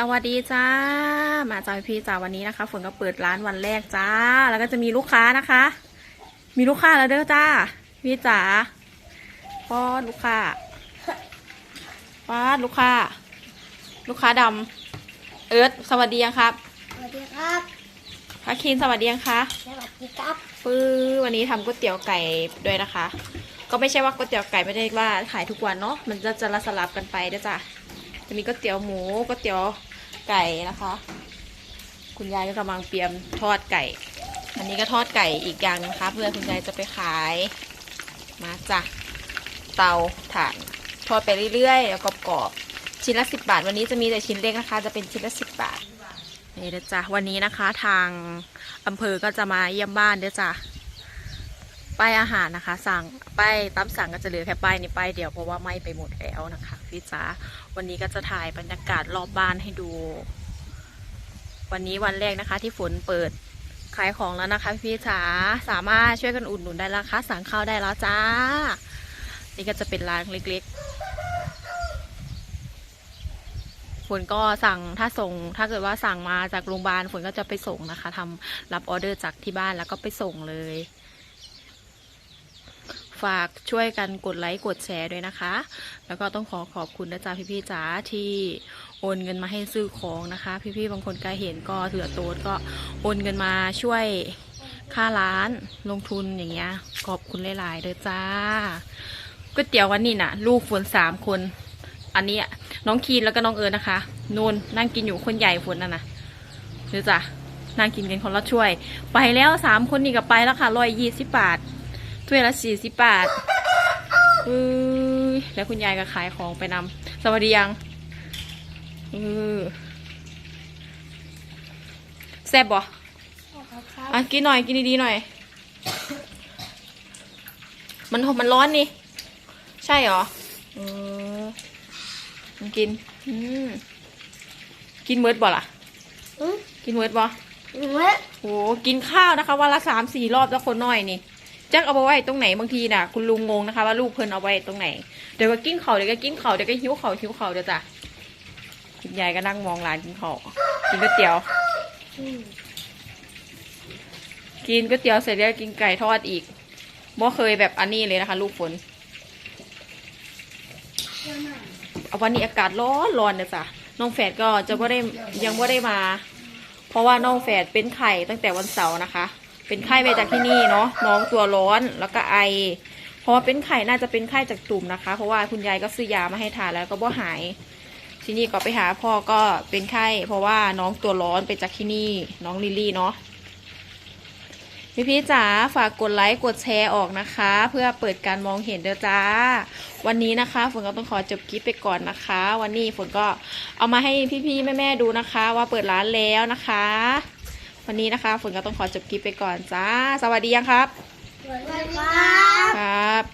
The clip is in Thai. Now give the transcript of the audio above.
สวัสดีจ้า มาจอยพี่จ้าวันนี้นะคะฝนก็เปิดร้านวันแรกจ้า แล้วก็จะมีลูกค้านะคะ มีลูกค้าแล้วเด้อจ้า พี่จ๋าป้อนลูกค้าป้อนลูกค้า ลูกค้าดำเอิร์ธสวัสดียังครับ สวัสดีครับพระคินสวัสดียังคะสวัสดีครับปื้อวันนี้ทำก๋วยเตี๋ยวไก่ด้วยนะคะ ก็ไม่ใช่ว่าก๋วยเตี๋ยวไก่ไม่ได้ว่าขายทุกวันเนาะมันจะจะละสลับกันไปด้วยจ้ะจะมีก๋วยเตี๋ยวหมูก๋วยเตี๋ยว ไก่นะคะ คุณยายก็กำลังเตรียมทอดไก่ อันนี้ก็ทอดไก่อีกอย่างนะคะ เพื่อคุณยายจะไปขาย มาจ้ะเตาถ่านทอดไปเรื่อยๆแล้วก็กรอบๆชิ้นละสิบบาท วันนี้จะมีแต่ชิ้นเล็กนะคะ จะเป็นชิ้นละสิบบาทนี่เด้อจ้ะวันนี้นะคะ ทางอำเภอก็จะมาเยี่ยมบ้านเด้อจ้ะ ป้ายอาหารนะคะ สั่งป้ายตามสั่งก็จะเหลือแค่ป้ายนี้ป้ายเดียวเพราะว่าไหม้ไปหมดแล้วนะคะพี่จ๋าวันนี้ก็จะถ่ายบรรยากาศรอบบ้านให้ดู วันนี้วันแรกนะคะ ที่ฝนเปิดขายของแล้วนะคะพี่จ๋าสามารถช่วยกันอุดหนุนได้แล้วค่ะสั่งข้าวได้แล้วจ้า นี่ก็จะเป็นร้านเล็กๆฝนก็สั่งถ้าส่งถ้าเกิดว่าสั่งมาจากโรงพยาบาลฝนก็จะไปส่งนะคะทำรับออเดอร์จากที่บ้านแล้วก็ไปส่งเลย ฝากช่วยกันกดไลค์กดแชร์ด้วยนะคะ แล้วก็ต้องขอขอบคุณนะจ๊ะพี่ๆจ๋าที่โอนเงินมาให้ซื้อของนะคะ พี่ๆบางคนก็เห็นก็เถื่อโตดก็โอนเงินมาช่วยค่าร้านลงทุนอย่างเงี้ยขอบคุณหลายๆเลยจ้าก๋วยเตี๋ยววันนี้น่ะ ลูกฝนสามคน อันนี้น้องคีนแล้วก็น้องเอิญนะคะนูนนั่งกินอยู่คนใหญ่ฝนน่ะนะเดี๋ยวจ้ะนั่งกินกันคนละช่วย ไปแล้วสามคนนี่ก็ไปแล้วค่ะร้อยยี่สิบบาท ถ้วยละสี่สิบบาทเอ้ยแล้วคุณยายก็ขายของไปนำสวัสดียังเออแซ่บบ่อะกินหน่อยกินดีๆหน่อย มันมันร้อนนี่ ใช่หรอเออมันกิน อืมกินเมิดบ่ล่ะอืมกินเมิดบ่เว้โหกินข้าวนะคะวันละสามสี่รอบแล้วคนน้อยนี่ จักเอาไปไว้ตรงไหนบางทีน่ะ คุณลุงงงนะคะว่าลูกเพิ่นเอาไว้ตรงไหน เดี๋ยวก็กินเขาเดี๋ยวก็กินเขาเดี๋ยวก็หิวเขาหิวเขาเดี๋ยวจ้ะคุณยายก็นั่งมองหลานกินเขากินก๋วยเตี๋ยว กินก๋วยเตี๋ยวเสร็จแล้วกินไก่ทอดอีกบ่เคยแบบอันนี้เลยนะคะ ลูกฝนเอาวันนี้อากาศร้อนร้อนเนี่ยจ้ะน้องแฝดก็จะไม่ได้ยังไม่ได้มา เพราะว่าน้องแฝดเป็นไข่ตั้งแต่วันเสาร์นะคะ เป็นไข้ไปจากที่นี่เนาะน้องตัวร้อนแล้วก็ไอเพราะว่าเป็นไข้น่าจะเป็นไข้จากตุ่มนะคะ เพราะว่าคุณยายก็ซื้อยามาให้ทานแล้วก็บ่หาย ที่นี้ก็ไปหาพ่อก็เป็นไข้ เพราะว่าน้องตัวร้อนไปจากที่นี่น้องลิลลี่เนาะพี่พี่ๆจ๋าฝากกดไลค์กดแชร์ออกนะคะ เพื่อเปิดการมองเห็นเด้อจ้า วันนี้นะคะ ฝนก็ต้องขอจบคลิปไปก่อนนะคะ วันนี้ฝนก็เอามาให้พี่ๆแม่ๆดูนะคะ ว่าเปิดร้านแล้วนะคะ วันนี้นะคะฝนก็ต้องขอจบคลิปไปก่อนจ้า สวัสดียังครับ สวัสดีครับ ครับ